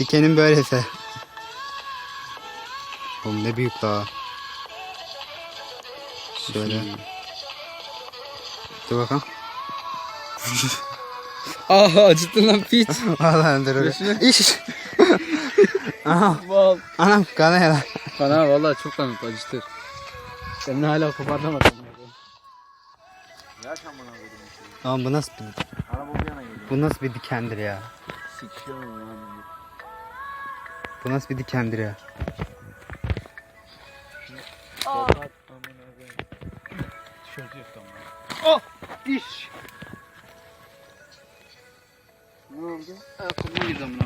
Dikenin böylesi. Oğlum ne büyük daha. Şöyle. Dur bakalım. Aa acıttın lan piç. Vallahi dur öyle. İş. Anam, Val. anam kana ya lan. Bana vallahi çok kanık acıtır. Ben hala kopartamadım. Yaş amına koydum. Oğlum bu nasıl bir, Araba bir yana geliyor. bu nasıl bir dikendir ya? Sikiyorum yani. Bu nasıl bir dikendir ya? Yok tamam. İş. Ne oldu? Ayakkabıma girdi amına.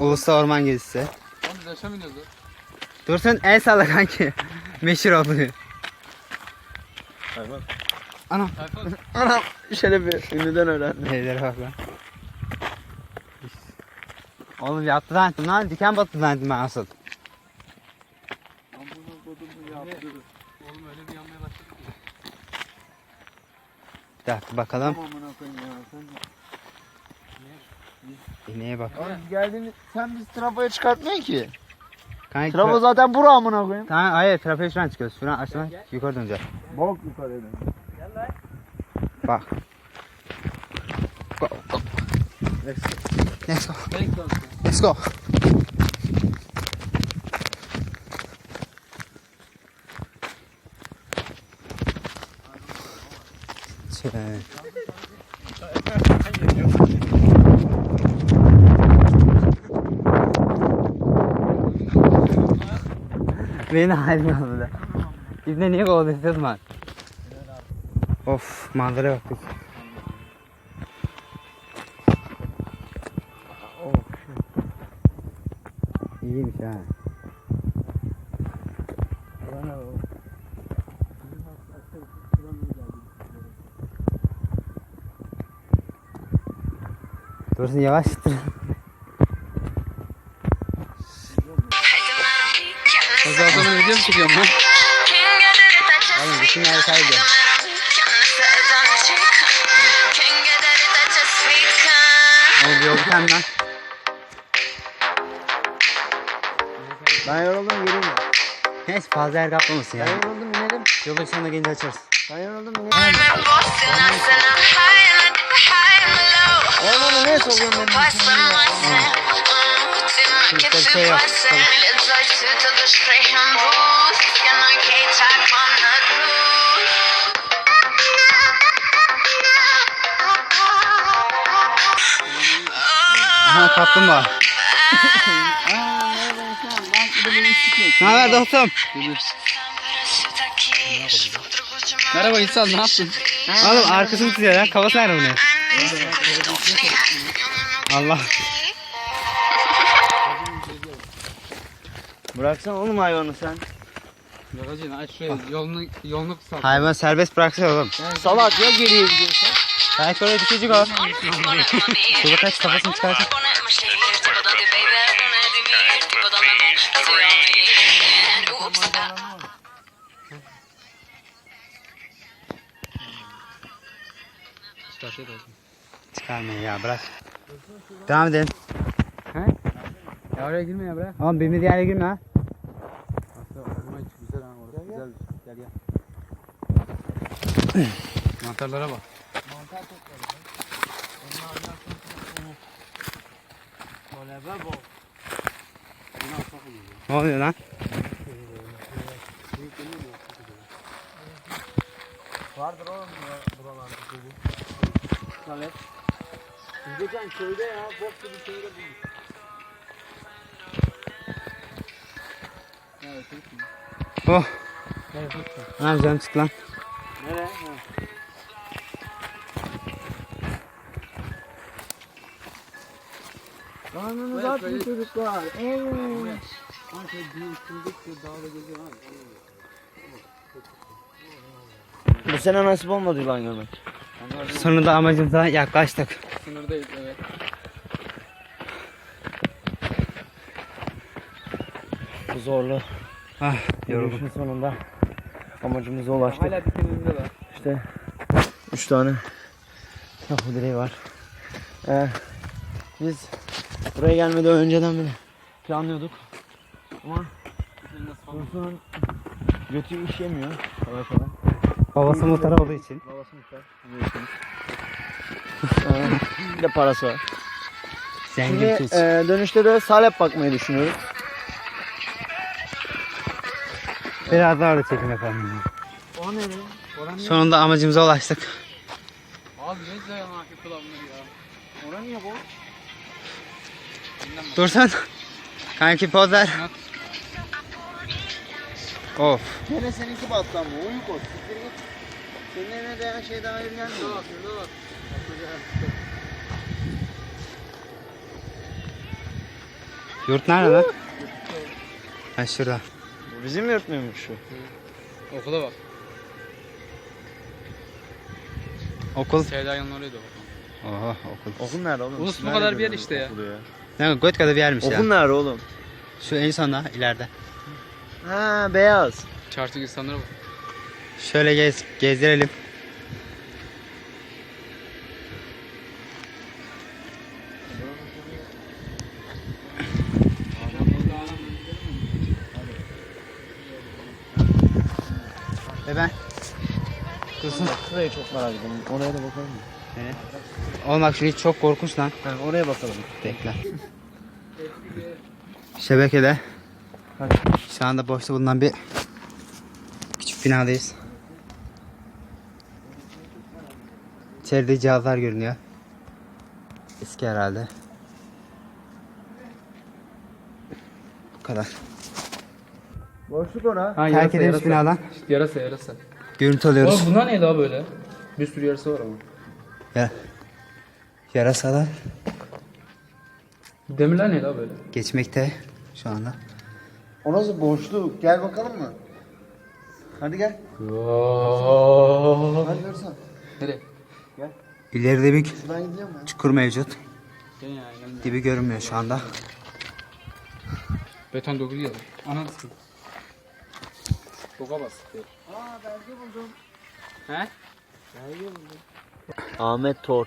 Ulusal Orman Gezisi. Oğlum biz aşağı mı iniyoruz lan? Dursun el salla kanki. Meşhur oldu. Hayvan. Anam. Tayfun. Anam şöyle bir ünlüden öğrendim. Neyleri bak lan. Oğlum yattı zannettim lan. Diken battı zannettim ben asıl. Amına kodumu yaptırdı. Oğlum öyle bir yanmaya başladı ki. Bir dakika bakalım. Tamam amına koyayım ya. Sen İneğe bak. Geldiğini sen biz trafoya çıkartmıyorsun ki. Kanki, Trafo zaten bura amına koyayım. Tamam hayır trafiğe şuradan çıkıyoruz. Şuradan aşağıdan yukarı döneceğiz. Bok yukarıda. Bak. Let's go. Let's go. Let's go. Şöyle. Beni halim aldı. İbne niye kovalıyorsun lan? Of manzara baktık. İyiymiş ha. Dursun yavaş ittir. O zaman video mu çekiyorum lan? Oğlum bütün yer kaydı. Oğlum bir biten lan. Ben yoruldum geleyim mi? Neyse fazla yer kaplamasın Ben ya. yoruldum inelim. Yolun sonuna gelince açarız. Ben yoruldum inelim. Oğlum ne sokuyorsun benim Çocuklar şey yap. Tamam. Aha kaplumbağa. Ne haber dostum? Merhaba insan ne yaptın? Oğlum arkasını tutuyor lan. Kafası nerede bunun? Allah. Bıraksana oğlum hayvanı sen. Bagajın aç şuraya yolunu yolunu kısalt. Hayvan serbest bıraksana oğlum. Salak ya geriye gidiyorsun. Belki oraya düşecek o. Şurada kaç kafasını olsun. Çıkarmayın ya bırak. Devam edelim. Ya oraya girme ya bırak. Oğlum bilmediği yere girme ha. Aslında orman güzel ha orası. Güzel. Gel gel. Mantarlara bak. Ne oluyor lan? Vardır oğlum ya buralarda çocuk. Salet. Biz geçen köyde ya bok gibi şeyde bulduk. Oh. Lan canım çıktı lan. Nereye? Karnınız aç mı çocuklar? Evet. Bu sene nasip olmadı lan görmek. Sonunda amacımıza yaklaştık. Sınırdayız evet. Bu zorlu. Ah yoruldum. Sonunda amacımıza ulaştık. Hala dikenimizde var. İşte 3 tane kapı direği var. Ee, biz Buraya gelmeden önceden bile planlıyorduk. Ama Dursun'un götü işlemiyor. Kolay kolay. Babası muhtar olduğu için. Babası muhtar. biliyorsunuz. Ee, bir de parası var. Zengin Şimdi e, dönüşte de salep bakmayı düşünüyoruz. Biraz daha da çekim yapalım. O ne Sonunda amacımıza ulaştık. Abi ne akıl bunları ya. Oran niye bu? Dursun. Kanki poz ver. Of. Gene seninki battı ama uyuk ol. Siktir git. Senin eline değen şey daha hayır gelmiyor. Şurada bak şurada bak. Yurt nerede lan? Ha şurada. Bu bizim yurt muymuş şu? Okula bak. Okul. Sevda'nın oraya da bak. Oha okul. Okul nerede oğlum? Ulus bu kadar bir yer işte ya. okulu Ne Götka'da bir yermiş Okul ya. nerede oğlum? Şu en sona ileride. Ha beyaz. Çarşı insanlara bak. Şöyle gez, gezdirelim. Ve ben Dursun. Şurayı çok merak ediyorum. Oraya da bakalım mı? Oğlum bak şurayı çok korkunç lan. Ha, oraya bakalım. Bekle. Şebekede. Şu anda boşta bulunan bir küçük binadayız. İçeride cihazlar görünüyor. Eski herhalde. Bu kadar. Boşluk ona. Ha, Terk edilmiş binadan Yarasa yarasa. görüntü alıyoruz. Oğlum bunlar ne daha böyle? Bir sürü yarasa var ama. Ya. Yarasalar Demirler ne daha böyle? geçmekte şu anda. O nasıl boşluk? Gel bakalım mı? Hadi gel. Hadi görsen. Nereye? İleride bir Şuradan gidiyor mu? çukur mevcut. Gel ya inanmıyorum. Dibi görünmüyor şu anda. Beton yazıyor. Anam sıkın. Doka bas. Aa belge buldum. He? Ahmet Tor.